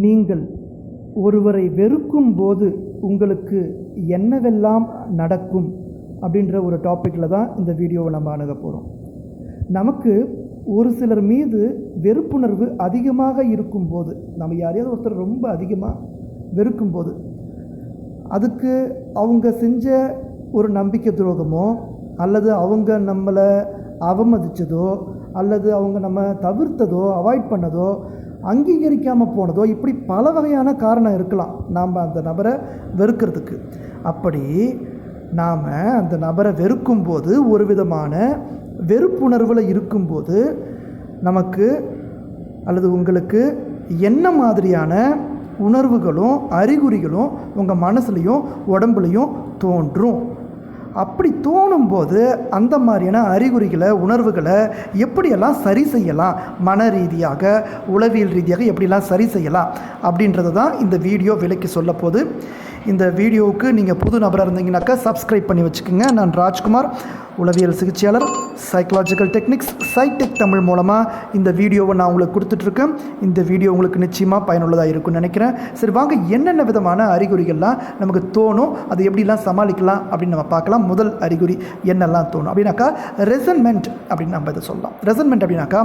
நீங்கள் ஒருவரை வெறுக்கும் போது உங்களுக்கு என்னவெல்லாம் நடக்கும் அப்படின்ற ஒரு டாப்பிக்கில் தான் இந்த வீடியோவை நம்ம அணுக போகிறோம் நமக்கு ஒரு சிலர் மீது வெறுப்புணர்வு அதிகமாக இருக்கும்போது நம்ம யாரையாவது ஒருத்தர் ரொம்ப அதிகமாக வெறுக்கும்போது அதுக்கு அவங்க செஞ்ச ஒரு நம்பிக்கை துரோகமோ அல்லது அவங்க நம்மளை அவமதித்ததோ அல்லது அவங்க நம்ம தவிர்த்ததோ அவாய்ட் பண்ணதோ அங்கீகரிக்காமல் போனதோ இப்படி பல வகையான காரணம் இருக்கலாம். நாம் அந்த நபரை வெறுக்கிறதுக்கு. அப்படி நாம் அந்த நபரை வெறுக்கும்போது ஒரு விதமான வெறுப்புணர்வில் இருக்கும்போது நமக்கு அல்லது உங்களுக்கு என்ன மாதிரியான உணர்வுகளும் அறிகுறிகளும் உங்கள் மனசுலையும் உடம்புலையும் தோன்றும். அப்படி தோணும்போது அந்த மாதிரியான அறிகுறிகளை உணர்வுகளை எப்படியெல்லாம் சரி செய்யலாம்? மன ரீதியாக உளவியல் ரீதியாக எப்படியெல்லாம் சரி செய்யலாம்? அப்படின்றது தான் இந்த வீடியோ விலைக்கு சொல்ல போகுது. இந்த வீடியோவுக்கு நீங்கள் புது நபராக இருந்தீங்கன்னாக்கா சப்ஸ்கிரைப் பண்ணி வச்சுக்கோங்க. நான் ராஜ்குமார் உளவியல் சிகிச்சையாளர் சைக்கலாஜிக்கல் டெக்னிக்ஸ் சைடெக் தமிழ் மூலமாக இந்த வீடியோவை நான் உங்களுக்கு கொடுத்துட்ருக்கேன். இந்த வீடியோ உங்களுக்கு நிச்சயமாக பயனுள்ளதாக இருக்கும்னு நினைக்கிறேன். சரி வாங்க என்னென்ன விதமான அறிகுறிகள்லாம் நமக்கு தோணும் அதை எப்படிலாம் சமாளிக்கலாம் அப்படின்னு நம்ம பார்க்கலாம். முதல் அறிகுறி என்னெல்லாம் தோணும்? அப்படின்னாக்கா ரெசன்மெண்ட் அப்படின்னு நம்ம இதை சொல்லலாம். ரெசன்மெண்ட் அப்படின்னாக்கா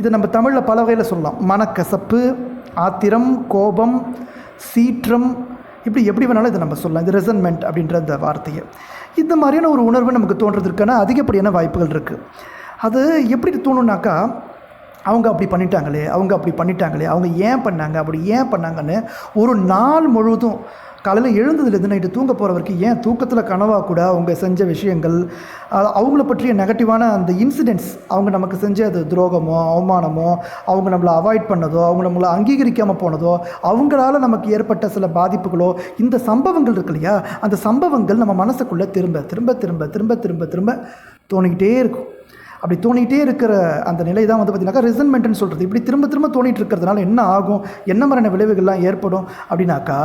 இது நம்ம தமிழில் பல வகையில் சொல்லலாம். மனக்கசப்பு ஆத்திரம் கோபம் சீற்றம் இப்படி எப்படி வேணாலும் இதை நம்ம சொல்லலாம். இது ரெசன்மெண்ட் அப்படின்ற அந்த வார்த்தையை. இந்த மாதிரியான ஒரு உணர்வு நமக்கு தோன்றதுக்கான அதிகப்படியான வாய்ப்புகள் இருக்குது அது எப்படி தோணுனாக்கா அவங்க அப்படி பண்ணிட்டாங்களே அவங்க அப்படி பண்ணிட்டாங்களே அவங்க ஏன் பண்ணாங்க அப்படி ஏன் பண்ணாங்கன்னு ஒரு நாள் முழுவதும் காலையில் எழுந்ததுலேருந்து நைட்டு தூங்க போகிற வரைக்கும் ஏன் தூக்கத்தில் கனவாக கூட அவங்க செஞ்ச விஷயங்கள் அவங்கள பற்றிய நெகட்டிவான அந்த இன்சிடென்ட்ஸ் அவங்க நமக்கு செஞ்ச அது துரோகமோ அவமானமோ அவங்க நம்மளை அவாய்ட் பண்ணதோ அவங்க நம்மளை அங்கீகரிக்காமல் போனதோ அவங்களால நமக்கு ஏற்பட்ட சில பாதிப்புகளோ இந்த சம்பவங்கள் இருக்கு இல்லையா? அந்த சம்பவங்கள் நம்ம மனசுக்குள்ளே திரும்ப திரும்ப திரும்ப திரும்ப திரும்ப திரும்ப தோணிக்கிட்டே இருக்கும். அப்படி தோணிகிட்டே இருக்கிற அந்த நிலை தான் வந்து பார்த்தீங்கன்னாக்கா ரிசன்மெண்ட்னு சொல்கிறது இப்படி திரும்ப திரும்ப தோணிட்டு இருக்கிறதுனால என்ன ஆகும்? என்ன மாதிரியான விளைவுகள்லாம் ஏற்படும்? அப்படின்னாக்கா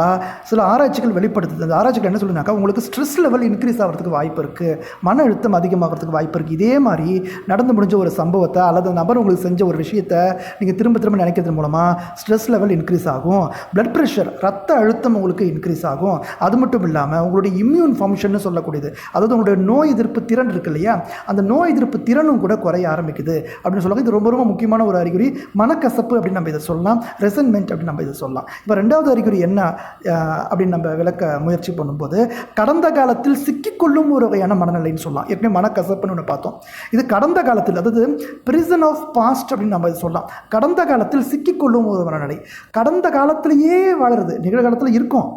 சில ஆராய்ச்சிகள் வெளிப்படுத்துது. அந்த ஆராய்ச்சிகள் என்ன சொல்லுனாக்கா உங்களுக்கு ஸ்ட்ரெஸ் லெவல் இன்க்ரீஸ் ஆகிறதுக்கு வாய்ப்பு இருக்குது மன அழுத்தம் அதிகமாகிறதுக்கு வாய்ப்பு இருக்குது இதே மாதிரி நடந்து முடிஞ்ச ஒரு சம்பவத்தை அல்லது நபர் உங்களுக்கு செஞ்ச ஒரு விஷயத்தை நீங்கள் திரும்ப திரும்ப நினைக்கிறது மூலமாக ஸ்ட்ரெஸ் லெவல் இன்க்ரீஸ் ஆகும். பிளட் ப்ரெஷர் ரத்த அழுத்தம் உங்களுக்கு இன்க்ரீஸ் ஆகும். அது மட்டும் இல்லாமல் உங்களுடைய இம்யூன் ஃபங்க்ஷன் சொல்லக்கூடியது. அதாவது உங்களுடைய நோய் எதிர்ப்பு திறன் இருக்கு இல்லையா? அந்த நோய் எதிர்ப்பு திறனும் கூட குறைய ஆரம்பிக்குது அப்படின்னு சொல்லுவாங்க. இது ரொம்ப ரொம்ப முக்கியமான ஒரு அறிகுறி. மனக்கசப்பு அப்படின்னு நம்ம இதை சொல்லலாம். ரெசன்மெண்ட் அப்படின்னு நம்ம இதை சொல்லலாம். இப்போ ரெண்டாவது அறிகுறி என்ன அப்படின்னு நம்ம விளக்க முயற்சி பண்ணும்போது கடந்த காலத்தில் சிக்கிக்கொள்ளும் ஒரு வகையான மனநிலைன்னு சொல்லலாம். ஏற்கனவே மனக்கசப்புன்னு ஒன்று பார்த்தோம். இது கடந்த காலத்தில் அதாவது பிரிசன் ஆஃப் பாஸ்ட் அப்படின்னு நம்ம இதை சொல்லலாம். கடந்த காலத்தில் சிக்கிக்கொள்ளும் ஒரு மனநிலை. கடந்த காலத்திலேயே வளருது நிகழ்காலத்தில் இருக்கும்.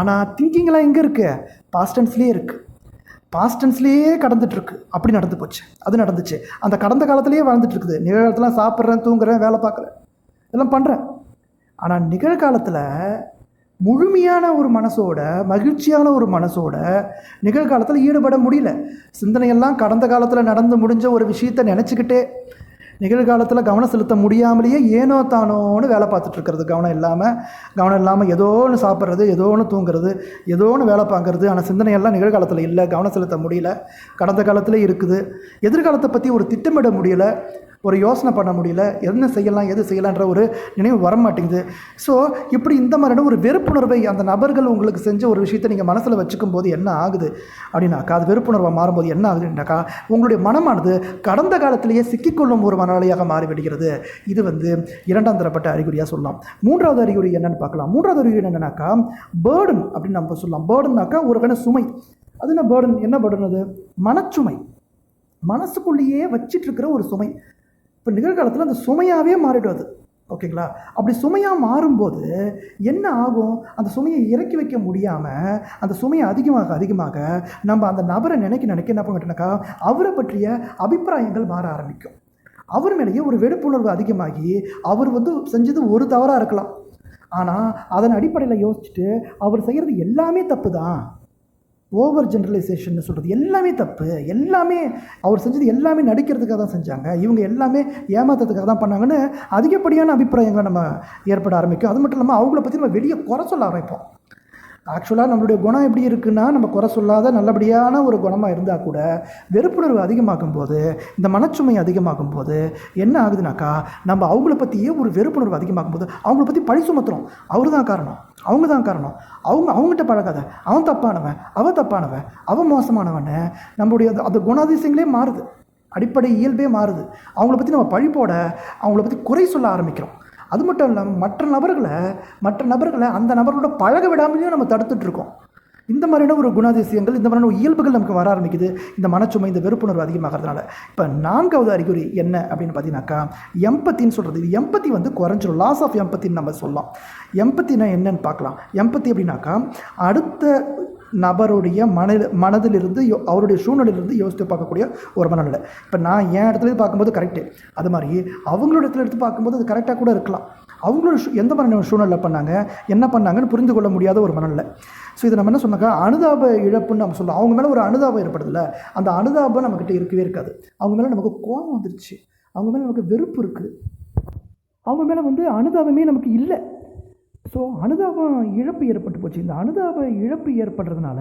ஆனால் திங்கிங்லாம் எங்கே இருக்குது பாஸ்டன்ஸ்லேயே இருக்குது பாஸ்டன்ஸ்லேயே கடந்துட்டுருக்கு. அப்படி நடந்து போச்சு. அது நடந்துச்சு. அந்த கடந்த காலத்திலேயே வாழ்ந்துட்டு இருக்குது நிகழ்காலத்தில் சாப்பிட்றேன் தூங்குறேன் வேலை பார்க்குறேன். இதெல்லாம் பண்ணுறேன் ஆனால் நிகழ்காலத்தில் முழுமையான ஒரு மனசோட மகிழ்ச்சியான ஒரு மனசோட நிகழ்காலத்தில் ஈடுபட முடியல. சிந்தனையெல்லாம் கடந்த காலத்தில் நடந்து முடிஞ்ச ஒரு விஷயத்தை நினச்சிக்கிட்டே நிகழ்காலத்தில் கவனம் செலுத்த முடியாமலேயே ஏனோ தானோன்னு வேலை பார்த்துட்டு இருக்கிறது. கவனம் இல்லாமல் கவனம் இல்லாமல் ஏதோ ஒன்று சாப்பிட்றது ஏதோ ஒன்று தூங்குறது ஏதோ ஒன்று வேலை பார்க்கறது. ஆனால் சிந்தனையெல்லாம் நிகழ்காலத்தில் இல்லை. கவனம் செலுத்த முடியல. கடந்த காலத்தில் இருக்குது. எதிர்காலத்தை பற்றி ஒரு திட்டமிட முடியல. ஒரு யோசனை பண்ண முடியல. என்ன செய்யலாம் எது செய்யலான்ற ஒரு நினைவு வர மாட்டேங்குது ஸோ இப்படி இந்த மாதிரியான ஒரு வெறுப்புணர்வை அந்த நபர்கள் உங்களுக்கு செஞ்ச ஒரு விஷயத்தை நீங்கள் மனசில் வச்சுக்கும் போது என்ன ஆகுது? அப்படின்னாக்கா அது வெறுப்புணர்வாக மாறும்போது என்ன ஆகுதுன்னாக்கா உங்களுடைய மனமானது கடந்த காலத்திலேயே சிக்கிக்கொள்ளும் ஒரு மனநிலையாக மாறிவிடுகிறது. இது வந்து இரண்டாம் தரப்பட்ட அறிகுறியாக சொல்லலாம். மூன்றாவது அறிகுறி என்னன்னு பார்க்கலாம். மூன்றாவது அறிகுறி என்னென்னாக்கா பேர்டன் அப்படின்னு நம்ம சொல்லலாம். பேர்டன்னாக்கா ஒரு கண சுமை. அது என்ன பேர்டன் என்ன பேர்டன் அது? மனச்சுமை. மனசுக்குள்ளேயே வச்சிட்ருக்கிற ஒரு சுமை. இப்போ நிகழ்காலத்தில் அந்த சுமையாகவே மாறிடுவது ஓகேங்களா? அப்படி சுமையாக மாறும்போது என்ன ஆகும்? அந்த சுமையை இறக்கி வைக்க முடியாமல் அந்த சுமையை அதிகமாக அதிகமாக நம்ம அந்த நபரை நினைக்க நினைக்க என்ன பண்ணிட்டோம்னாக்கா அவரை பற்றிய அபிப்பிராயங்கள் மாற ஆரம்பிக்கும். அவர் மேலேயே ஒரு வெறுப்புணர்வு அதிகமாகி அவர் வந்து செஞ்சது ஒரு தவறாக இருக்கலாம். ஆனால் அதன் அடிப்படையில் யோசிச்சுட்டு அவர் செய்கிறது எல்லாமே தப்பு தான் ஓவர் ஜென்ரலைசேஷன் சொல்கிறது எல்லாமே தப்பு. எல்லாமே அவர் செஞ்சது எல்லாமே நடிக்கிறதுக்காக தான் செஞ்சாங்க. இவங்க எல்லாமே ஏமாத்துறதுக்காக தான் பண்ணாங்கன்னு அதிகப்படியான அபிப்பிராயங்களை நம்ம ஏற்பட ஆரம்பிக்கும். அது மட்டும் இல்லாமல் அவங்கள பற்றி நம்ம வெளியே குறை சொல்ல ஆரம்பிப்போம். ஆக்சுவலாக நம்மளுடைய குணம் எப்படி இருக்குன்னா நம்ம குறை சொல்லாத நல்லபடியான ஒரு குணமாக இருந்தால் கூட வெறுப்புணர்வு அதிகமாகும் போது இந்த மனச்சுமை அதிகமாகும் போது என்ன ஆகுதுனாக்கா நம்ம அவங்கள பற்றியே ஒரு வெறுப்புணர்வு அதிகமாகும் போது அவங்கள பற்றி பழி சுமத்துறோம். அவர் தான் காரணம். அவங்க தான் காரணம். அவங்க அவங்ககிட்ட பழகாத. அவன் தப்பானவன் அவன் தப்பானவன் அவன் மோசமானவன்னு நம்மளுடைய அந்த அந்த குணாதிசயங்களே மாறுது. அடிப்படை இயல்பே மாறுது. அவங்கள பற்றி நம்ம பழி போட அவங்கள பற்றி குறை சொல்ல ஆரம்பிக்கிறோம். அது மட்டும் இல்லாமல் மற்ற நபர்களை மற்ற நபர்களை அந்த நபர்களோட பழக விடாமலேயும் நம்ம தடுத்துட்ருக்கோம் இந்த மாதிரியான ஒரு குணாதிசயங்கள் இந்த மாதிரியான இயல்புகள் நமக்கு வர ஆரம்பிக்குது. இந்த மனச்சுமை இந்த வெறுப்புணர்வு அதிகமாகிறதுனால. இப்போ நான்காவது அறிகுறி என்ன அப்படின்னு பார்த்தீங்கன்னாக்கா எம்பத்தின்னு சொல்கிறது இது எம்பத்தி வந்து குறைஞ்சிரும். லாஸ் ஆஃப் எம்பத்தின்னு நம்ம சொல்லலாம். எம்பத்தினா என்னன்னு பார்க்கலாம். எம்பத்தி அப்படின்னாக்கா அடுத்த நபருடைய மனதில் மனதிலிருந்து யோ- அவருடைய சூழ்நிலையிலிருந்து யோசித்து பார்க்கக்கூடிய ஒரு மனநிலை. இப்போ நான் என் இடத்துல இருந்து பார்க்கும்போது கரெக்டு அது மாதிரி அவங்களோட இடத்துல எடுத்து பார்க்கும்போது அது கரெக்டாக கூட இருக்கலாம். அவங்களோட எந்த மாதிரியான சூழ்நிலை பண்ணாங்க என்ன பண்ணாங்கன்னு புரிந்து கொள்ள முடியாத ஒரு மனநிலை. ஸோ இதை நம்ம என்ன சொன்னாக்கா அனுதாப இழப்புன்னு நம்ம சொல்லலாம். அவங்க மேலே ஒரு அனுதாபம் ஏற்படுதுல்ல. அந்த அனுதாபம் நம்மக்கிட்ட இருக்கவே இருக்காது. அவங்க மேலே நமக்கு கோபம் வந்துருச்சு. அவங்க மேலே நமக்கு வெறுப்பு இருக்குது அவங்க மேலே வந்து அனுதாபமே நமக்கு இல்லை. ஸோ அனுதாபம் இழப்பு ஏற்பட்டு போச்சு. இந்த அனுதாப இழப்பு ஏற்படுறதுனால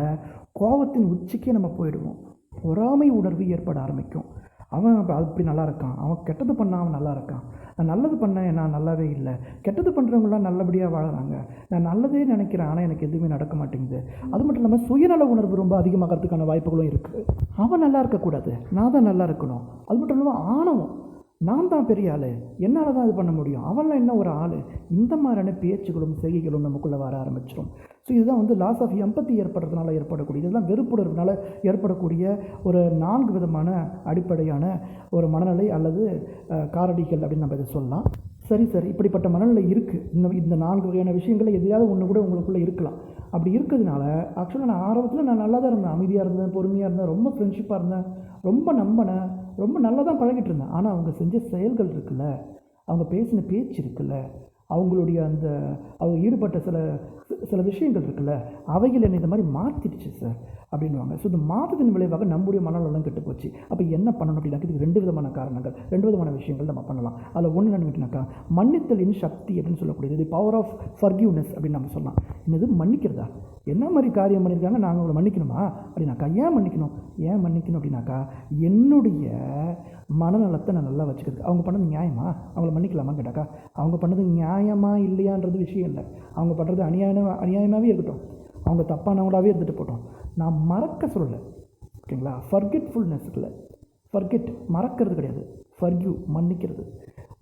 கோபத்தின் உச்சிக்கே நம்ம போயிடுவோம். பொறாமை உணர்வு ஏற்பட ஆரம்பிக்கும். அவன் அப்படி நல்லா இருக்கான். அவன் கெட்டது பண்ணால் அவன் நல்லா இருக்கான். நான் நல்லது பண்ணேன் நான் நல்லாவே இல்லை. கெட்டது பண்ணுறவங்களாம் நல்லபடியாக வாழறாங்க. நான் நல்லதே நினைக்கிறேன். ஆனால் எனக்கு எதுவுமே நடக்க மாட்டேங்குது. அது மட்டும் இல்லாமல் சுயநல உணர்வு ரொம்ப அதிகமாகிறதுக்கான வாய்ப்புகளும் இருக்குது அவன் நல்லா இருக்கக்கூடாது. நான் தான் நல்லா இருக்கணும். அது மட்டும் இல்லாமல் ஆணவம். நான் தான் பெரிய ஆள். என்னால் தான் இது பண்ண முடியும். அவன்லாம் என்ன ஒரு ஆள்? இந்த மாதிரியான பேச்சுகளும் செய்கைகளும் நமக்குள்ளே வர ஆரம்பிச்சிடும் ஸோ இதுதான் வந்து லாஸ் ஆஃப் எம்பத்தி ஏற்படுறதுனால ஏற்படக்கூடிய இதெல்லாம் வெறுப்புணர்வுனால ஏற்படக்கூடிய ஒரு நான்கு விதமான அடிப்படையான ஒரு மனநிலை அல்லது காரடிகள் அப்படின்னு நம்ம இதை சொல்லலாம். சரி சரி. இப்படிப்பட்ட மனநிலை இருக்குது இந்த இந்த நான்கு வகையான விஷயங்கள் எதையாவது ஒன்று கூட உங்களுக்குள்ளே இருக்கலாம். அப்படி இருக்கிறதுனால ஆக்சுவலாக நான் ஆரம்பத்தில் நான் நல்லா தான் இருந்தேன். அமைதியாக இருந்தேன் பொறுமையாக இருந்தேன் ரொம்ப ஃப்ரெண்ட்ஷிப்பாக இருந்தேன் ரொம்ப நம்பினேன். ரொம்ப நல்லா தான் பழகிட்டு இருந்தேன். ஆனால் அவங்க செஞ்ச செயல்கள் இருக்குல்ல அவங்க பேசின பேச்சு இருக்குல்ல அவங்களுடைய அந்த அவங்க ஈடுபட்ட சில சில விஷயங்கள் இருக்குல்ல அவைகள் என்னை இந்த மாதிரி மாற்றிடுச்சு சார். அப்படின்வாங்க ஸோ இந்த மாற்றத்தின் விளைவாக நம்முடைய மனநலம் கெட்டு போச்சு அப்போ என்ன பண்ணணும் அப்படின்னா இதுக்கு ரெண்டு விதமான காரணங்கள். ரெண்டு விதமான விஷயங்கள் நம்ம பண்ணலாம். அதில் ஒன்று என்னன்னு கேட்டினாக்கா மன்னித்தலின் சக்தி அப்படின்னு சொல்லக்கூடியது தி பவர் ஆஃப் ஃபர்கியூனஸ் அப்படின்னு நம்ம சொல்லலாம். என்னது? மன்னிக்கிறதா? என்ன மாதிரி காரியம் பண்ணியிருக்காங்க? நாங்கள் அவங்களை மன்னிக்கணுமா? அப்படின்னாக்கா ஏன் மன்னிக்கணும்? ஏன் மன்னிக்கணும் அப்படின்னாக்கா என்னுடைய மனநலத்தை நான் நல்லா வச்சுக்கிறது அவங்க பண்ணது நியாயமா? அவங்கள மன்னிக்கலாமா கேட்டாக்கா அவங்க பண்ணது நியாயமா இல்லையான்றது விஷயம் இல்லை. அவங்க பண்ணுறது அநியாயம் அநியாயமாகவே இருக்கட்டும். அவங்க தப்பானவங்களாகவே இருந்துட்டு போட்டோம் நான் மறக்க சொல்லலை. ஓகேங்களா ஃபர்கெட்ஃபுல்னஸ் இல்லை ஃபர்கெட் மறக்கிறது கிடையாது. ஃபர்கியூ மன்னிக்கிறது.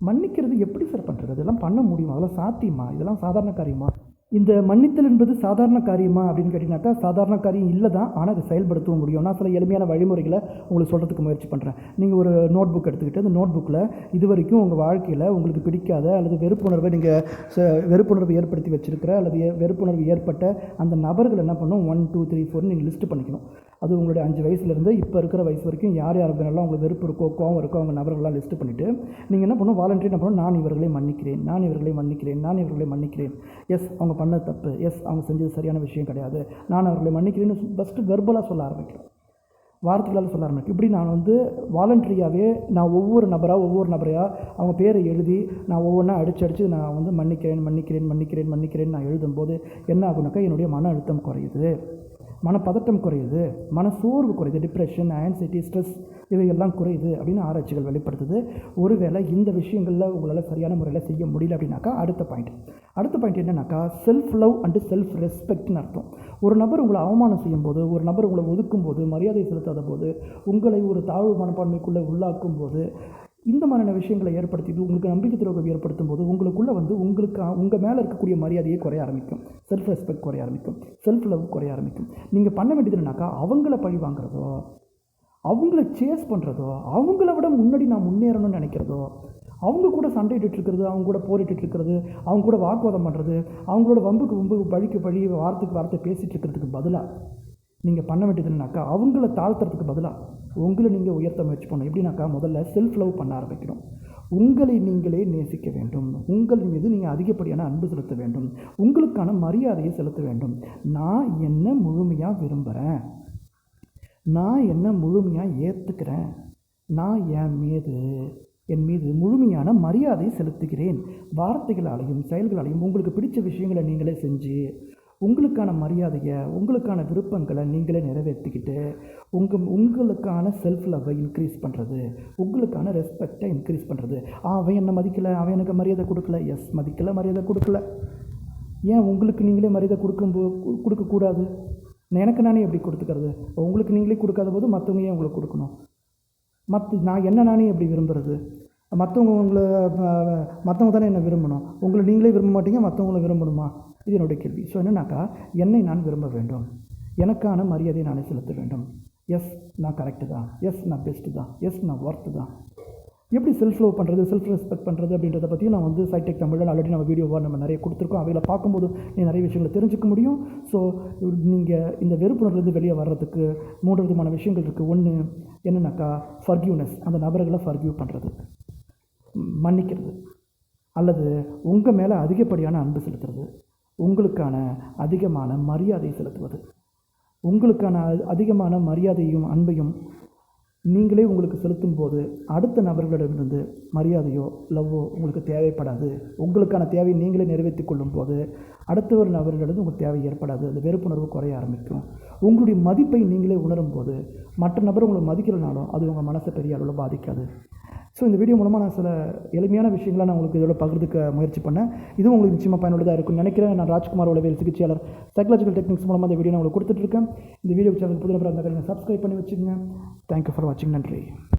மன்னிக்கிறது எப்படி சார் பண்ணுறது இதெல்லாம் பண்ண முடியுமா? அதெல்லாம் சாத்தியமா? இதெல்லாம் சாதாரண காரியமா? இந்த மன்னித்தல் என்பது சாதாரண காரியமா அப்படின்னு கேட்டிங்கனாக்கா சாதாரண காரியம் இல்லை தான் ஆனால் அதை செயல்படுத்தவும் முடியும். நான் சில எளிமையான வழிமுறைகளை உங்களுக்கு சொல்கிறதுக்கு முயற்சி பண்ணுறேன் நீங்கள் ஒரு நோட் புக் எடுத்துக்கிட்டு அந்த நோட் புக்கில் இது வரைக்கும் உங்கள் வாழ்க்கையில் உங்களுக்கு பிடிக்காத அல்லது வெறுப்புணர்வை நீங்கள் வெறுப்புணர்வு ஏற்படுத்தி வச்சுருக்கிற அல்லது வெறுப்புணர்வு ஏற்பட்ட அந்த நபர்கள் என்ன பண்ணணும் ஒன் டூ த்ரீ ஃபோர்னு நீங்கள் லிஸ்ட்டு பண்ணிக்கணும். அது உங்களுடைய அஞ்சு வயசுலேருந்து இப்போ இருக்கிற வயசு வரைக்கும் யார் யார் மேலாம் உங்களுக்கு வெறுப்பு இருக்கோ கோவம் இருக்கோ அவங்க நபர்கள்லாம் லிஸ்ட் பண்ணிவிட்டு நீங்கள் என்ன பண்ணணும் வாலண்டியர் என்ன பண்ணணும் நான் இவர்களை மன்னிக்கிறேன் நான் இவர்களை மன்னிக்கிறேன் நான் இவர்களை மன்னிக்கிறேன். எஸ் அவங்க பண்ண தப்பு. எஸ் அவங்க செஞ்சது சரியான விஷயம் கிடையாது. நான் அவர்களை மன்னிக்கிறேன்னு ஃபஸ்ட்டு வெர்பலாக சொல்ல ஆரம்பிக்கிறேன் வார்த்தைகளால் சொல்ல ஆரம்பிக்கும் இப்படி நான் வந்து வாலண்டரியாகவே நான் ஒவ்வொரு நபராக ஒவ்வொரு நபரையாக அவங்க பேரை எழுதி நான் ஒவ்வொன்றா அடிச்சு அடித்து நான் வந்து மன்னிக்கிறேன் மன்னிக்கிறேன் மன்னிக்கிறேன் மன்னிக்கிறேன் நான் எழுதும்போது என்ன ஆகுனாக்கா என்னுடைய மன அழுத்தம் குறையுது. மனப்பதட்டம் குறையுது மன சோர்வு குறையுது டிப்ரெஷன் ஆன்சைட்டி ஸ்ட்ரெஸ் இவையெல்லாம் குறையுது அப்படின்னு ஆராய்ச்சிகள் வெளிப்படுத்துது. ஒருவேளை இந்த விஷயங்களில் உங்களால் சரியான முறையில் செய்ய முடியல அப்படின்னாக்கா அடுத்த பாயிண்ட் அடுத்த பாயிண்ட் என்னன்னாக்கா செல்ஃப் லவ் அண்டு செல்ஃப் ரெஸ்பெக்ட்னு அர்த்தம். ஒரு நபர் உங்களை அவமானம் செய்யும்போது ஒரு நபர் உங்களை ஒதுக்கும் போது மரியாதை செலுத்தாத போது உங்களை ஒரு தாழ்வு மனப்பான்மைக்குள்ளே உள்ளாக்கும் போது இந்த மாதிரியான விஷயங்களை ஏற்படுத்தி உங்களுக்கு நம்பிக்கை துரோகம் ஏற்படுத்தும் போது உங்களுக்குள்ளே வந்து உங்களுக்கு உங்கள் மேலே இருக்கக்கூடிய மரியாதையை குறைய ஆரம்பிக்கும். செல்ஃப் ரெஸ்பெக்ட் குறைய ஆரம்பிக்கும். செல்ஃப் லவ் குறைய ஆரம்பிக்கும். நீங்கள் பண்ண வேண்டியது என்னன்னாக்கா அவங்கள பழி வாங்குறதோ அவங்கள சேஸ் பண்ணுறதோ அவங்கள விட முன்னாடி நான் முன்னேறணும்னு நினைக்கிறதோ அவங்க கூட சண்டையிட்டு இருக்கிறது அவங்க கூட போரிட்டு இருக்கிறது அவங்க கூட வாக்குவாதம் பண்ணுறது அவங்களோட வம்புக்கு வம்பு பழிக்கு பழி வார்த்தைக்கு வார்த்தை பேசிகிட்டு இருக்கிறதுக்கு பதிலாக நீங்கள் பண்ண வேண்டியது என்னன்னாக்கா அவங்கள தாழ்த்துறதுக்கு பதிலாக உங்களை நீங்கள் உயர்த்த முயற்சி பண்ணணும். எப்படின்னாக்கா முதல்ல செல்ஃப் லவ் பண்ண ஆரம்பிக்கணும். உங்களை நீங்களே நேசிக்க வேண்டும். உங்கள் மீது நீங்கள் அதிகப்படியான அன்பு செலுத்த வேண்டும். உங்களுக்கான மரியாதையை செலுத்த வேண்டும். நான் என்ன முழுமையாக விரும்புகிறேன் நான் என்ன முழுமையாக ஏற்றுக்கிறேன் நான் என் மீது என் மீது முழுமையான மரியாதை செலுத்துகிறேன். வார்த்தைகளாலையும் செயல்களாலையும் உங்களுக்கு பிடிச்ச விஷயங்களை நீங்களே செஞ்சு உங்களுக்கான மரியாதையை உங்களுக்கான விருப்பங்களை நீங்களே நிறைவேற்றிக்கிட்டு உங்கள் உங்களுக்கான செல்ஃப் லவ்வை இன்க்ரீஸ் பண்ணுறது உங்களுக்கான ரெஸ்பெக்டை இன்க்ரீஸ் பண்ணுறது அவன் என்னை மதிக்கலை அவன் எனக்கு மரியாதை கொடுக்கல. எஸ் மதிக்கலை மரியாதை கொடுக்கல. ஏன் உங்களுக்கு நீங்களே மரியாதை கொடுக்கும்போ கொடுக்கக்கூடாது எனக்கு நானே எப்படி கொடுத்துக்கிறது? உங்களுக்கு நீங்களே கொடுக்காத போது மற்றவங்க ஏன் உங்களுக்கு கொடுக்கணும்? மற்ற நான் என்ன நானே எப்படி விரும்புகிறது மற்றவங்க உங்களை மற்றவங்க தானே என்ன விரும்பணும்? உங்களை நீங்களே விரும்ப மாட்டீங்க மற்றவங்கள விரும்பணுமா? இது என்னுடைய கேள்வி. ஸோ என்னன்னாக்கா என்னை நான் விரும்ப வேண்டும். எனக்கான மரியாதையை நானே செலுத்த வேண்டும். எஸ் நான் கரெக்டு தான். எஸ் நான் பெஸ்ட்டு தான். எஸ் நான் ஒர்த்து தான். எப்படி செல்ஃப் லவ் பண்ணுறது செல்ஃப் ரெஸ்பெக்ட் பண்ணுறது அப்படின்றத பற்றியும் நான் வந்து சைடெக் தமிழில் ஆல்ரெடி நம்ம வீடியோவாக நம்ம நிறைய கொடுத்துருக்கோம். அவைகளை பார்க்கும்போது நீ நிறைய விஷயங்களை தெரிஞ்சுக்க முடியும். ஸோ நீங்கள் இந்த வெறுப்புணர்லேருந்து வெளியே வர்றதுக்கு மூன்று விதமான விஷயங்கள் இருக்குது ஒன்று என்னென்னாக்கா ஃபர்கியூனஸ் அந்த நபர்களை ஃபர்கியூ பண்ணுறது மன்னிக்கிறது. அல்லது உங்கள் மேலே அதிகப்படியான அன்பு செலுத்துறது. உங்களுக்கான அதிகமான மரியாதை செலுத்துவது. உங்களுக்கான அ- அதிகமான மரியாதையும் அன்பையும் நீங்களே உங்களுக்கு செலுத்தும் போது அடுத்த நபர்களிடமிருந்து மரியாதையோ லவ்வோ உங்களுக்கு தேவைப்படாது. உங்களுக்கான தேவையை நீங்களே நிறைவேற்றி கொள்ளும் போது அடுத்த ஒரு நபர்களிடம் உங்களுக்கு தேவை ஏற்படாது. அந்த வெறுப்புணர்வு குறைய ஆரம்பிக்கும். உங்களுடைய மதிப்பை நீங்களே உணரும் போது மற்ற நபர் உங்களை மதிக்கிறனாலும் அது உங்கள் மனசை பெரிய அளவில் பாதிக்காது. ஸோ இந்த வீடியோ மூலமாக நான் சில எளிமையான விஷயங்களை நான் உங்களுக்கு இதோட பகிர்ந்துக்க முயற்சி பண்ணேன். இதுவும் உங்களுக்கு நிச்சயமாக பயனுள்ளதாக இருக்கும் நினைக்கிறேன். நான் ராஜ்குமார் உளவியல் சிகிச்சையாளர் சைக்காலஜிக்கல் டெக்னிக்ஸ் மூலமாக இந்த வீடியோ நான் உங்களுக்கு கொடுத்துட்ருக்கேன் இந்த வீடியோ சேனல் புது நபராக இருந்தால் நீங்கள் சப்ஸ்கிரைப் பண்ணி வச்சுக்கோங்க. தேங்க்யூ ஃபார் வாட்சிங் நன்றி.